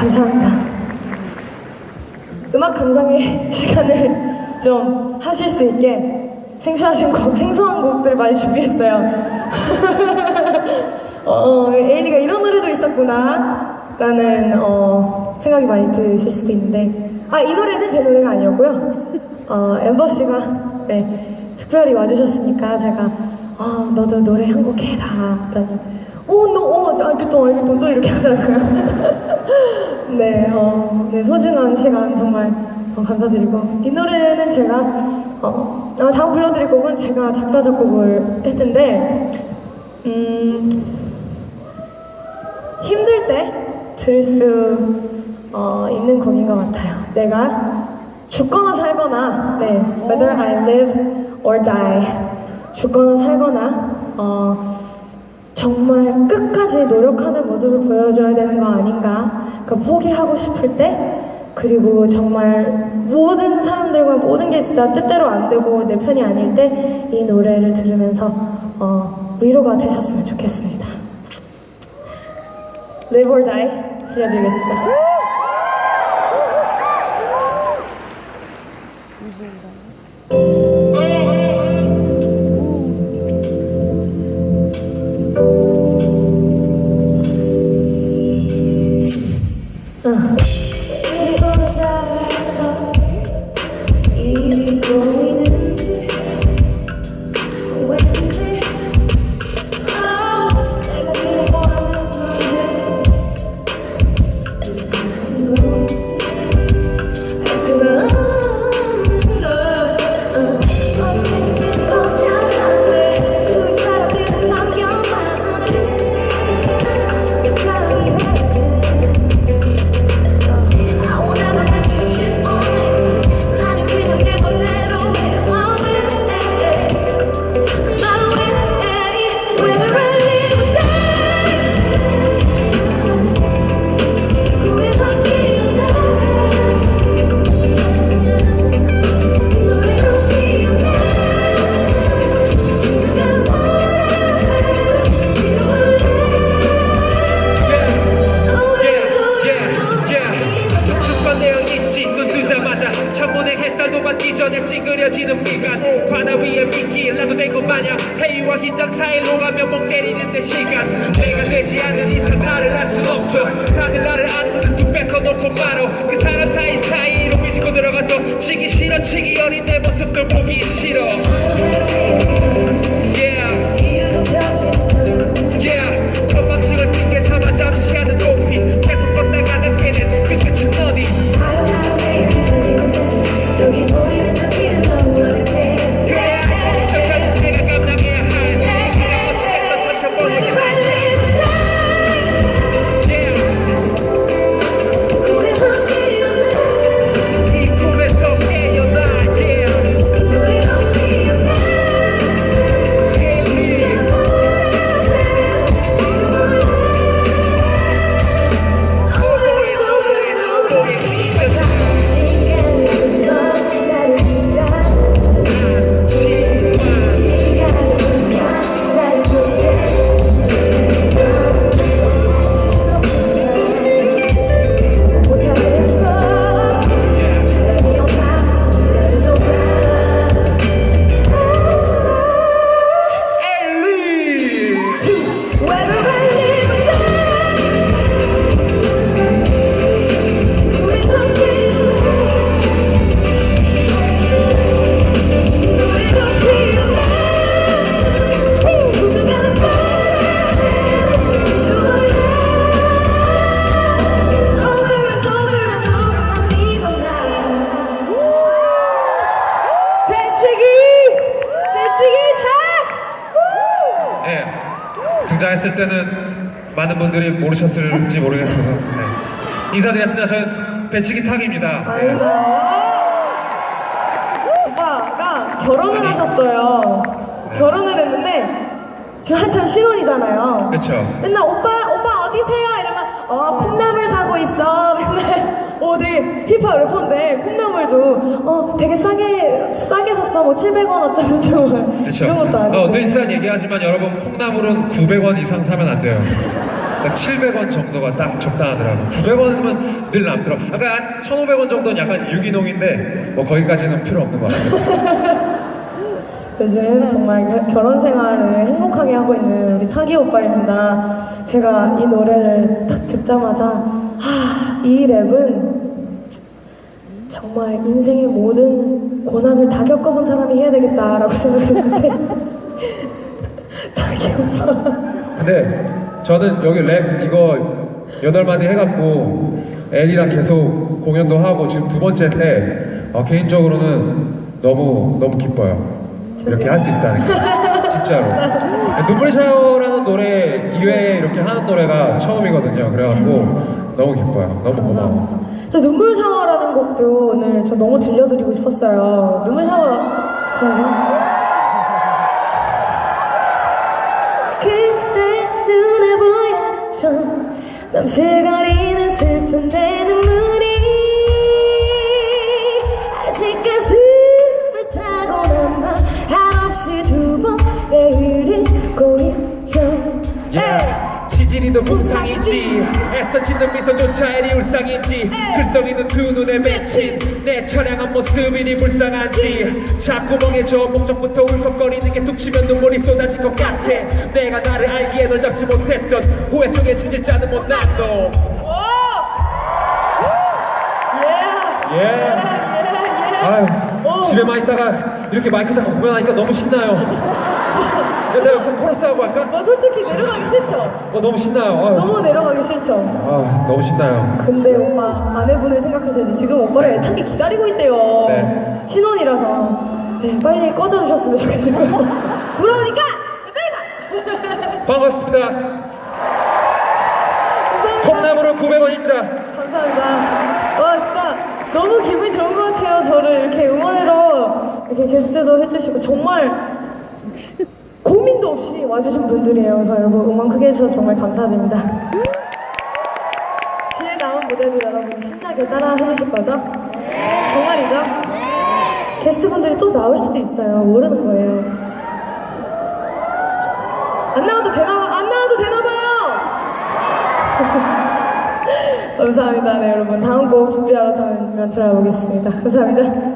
감사합니다. 음악 감상의 시간을 좀 하실 수 있게 생소하신 곡, 생소한 곡들 많이 준비했어요. 어, 에일리가 이런 노래도 있었구나. 라는, 어, 생각이 많이 드실 수도 있는데. 아, 이 노래는 제 노래가 아니었고요. 어, 엠버 씨가, 네, 특별히 와주셨으니까 제가, 아, 너도 노래 한 곡 해라. 했더니, 오, 너, 어, 알겠다, 알겠다. 또 이렇게 하더라고요. 네, 어, 네, 소중한 시간 정말 어, 감사드리고. 이 노래는 제가, 어, 아, 다음 불러드릴 곡은 제가 작사, 작곡을 했는데, 음, 힘들 때 들을 수 어, 있는 곡인 것 같아요. 내가 죽거나 살거나, 네, whether I live or die, 죽거나 살거나, 어, 정말 끝까지 노력하는 모습을 보여줘야 되는 거 아닌가. 그 포기하고 싶을 때, 그리고 정말 모든 사람들과 모든 게 진짜 뜻대로 안 되고 내 편이 아닐 때, 이 노래를 들으면서 어, 위로가 되셨으면 좋겠습니다. Live or Die 들려드리겠습니다. 나도 된것 마냥 회의와 긴장 사이로 가면 멍 때리는 내 시간. 내가 되지 않는 이상 나를 알수 없어. 다들 나를 아는 듯 뺏어놓고 말어. 그 사람 사이사이로 삐지고 들어가서 치기 싫어 치기 어린 내 모습들 보기 싫어 등장했을 때는 많은 분들이 모르셨을지 모르겠어서 네. 인사드렸습니다. 저는 배치기 탁입니다. 네. 아이고. 오빠가 결혼을 하셨어요. 결혼을 했는데 지금 한참 신혼이잖아요. 그렇죠. 맨날 오빠 오빠 어디세요? 이러면 어 콩나물 사고 있어. 맨날 어 되게 힙합 래퍼인데 콩나물 도 어 되게 싸게 싸게 샀어. 뭐 700원 어쩌고 저쩌고 그렇죠. 이런 것도 아니고. 어, 늘상 얘기하지만 여러분 콩나물은 900원 이상 사면 안 돼요. 딱 700원 정도가 딱 적당하더라고. 900원이면 늘 남더라. 아까 1,500원 정도는 약간 유기농인데 뭐 거기까지는 필요 없는 것 같아요. 요즘 정말 겨- 결혼 생활을 행복하게 하고 있는 우리 타기 오빠입니다. 제가 이 노래를 딱 듣자마자 하, 이 랩은 정말 인생의 모든 고난을 다 겪어본 사람이 해야 되겠다라고 생각했을 때 타기 오빠 근데 저는 여기 랩 이거 여덟 마디 해갖고 엘이랑 계속 공연도 하고 지금 두 번째인데 어, 개인적으로는 너무 너무 기뻐요. 이렇게 할 수 있다는 게 진짜로. 눈물 샤워라는 노래 이외에 이렇게 하는 노래가 처음이거든요. 그래갖고 너무 기뻐요. 너무 고마워. 저 눈물 샤워라는 곡도 오늘 저 너무 들려드리고 싶었어요. 눈물 샤워 좋아하세요? 그때 눈에 보였죠 넘실거리 짓는 미소조차 애리 울상이지. 글썽이는 두 눈에 맺힌 내 처량한 모습이니 불쌍한지. 자꾸 멍해져 목적부터 울컥거리는 게 툭 치면 눈물이 쏟아질 것 같아. 내가 나를 알기에 널 잡지 못했던 후회 속에 질질 짜는 못난 예! 아유 오. 집에만 있다가 이렇게 마이크 잡고 공연하니까 너무 신나요 야, 내가 여기서 코러스 하고 할까? 뭐 솔직히 내려가기 싫죠? 어, 너무 신나요 아유. 너무 내려가기 싫죠? 아 너무 신나요 근데 오빠 아내분을 생각하셔야지 지금 오빠를 애타게 기다리고 있대요 네. 신혼이라서 네, 빨리 꺼져주셨으면 좋겠어요 부러우니까 빨리 가! 반갑습니다 감사합니다 콩나물은 900원입니다 감사합니다 와 진짜 너무 기분이 좋은 것 같아요 저를 이렇게 응원하러 이렇게 게스트도 해주시고 정말 고민도 없이 와주신 분들이에요 그래서 여러분 응원 크게 해주셔서 정말 감사드립니다 뒤에 나온 무대도 여러분 신나게 따라 해주실 거죠? 정말이죠? 게스트분들이 또 나올 수도 있어요. 모르는 거예요. 안 나와도 되나 봐. 안 나와도 되나 봐요. 감사합니다. 네, 여러분. 다음 곡 준비하러 저는 들어가 보겠습니다. 감사합니다.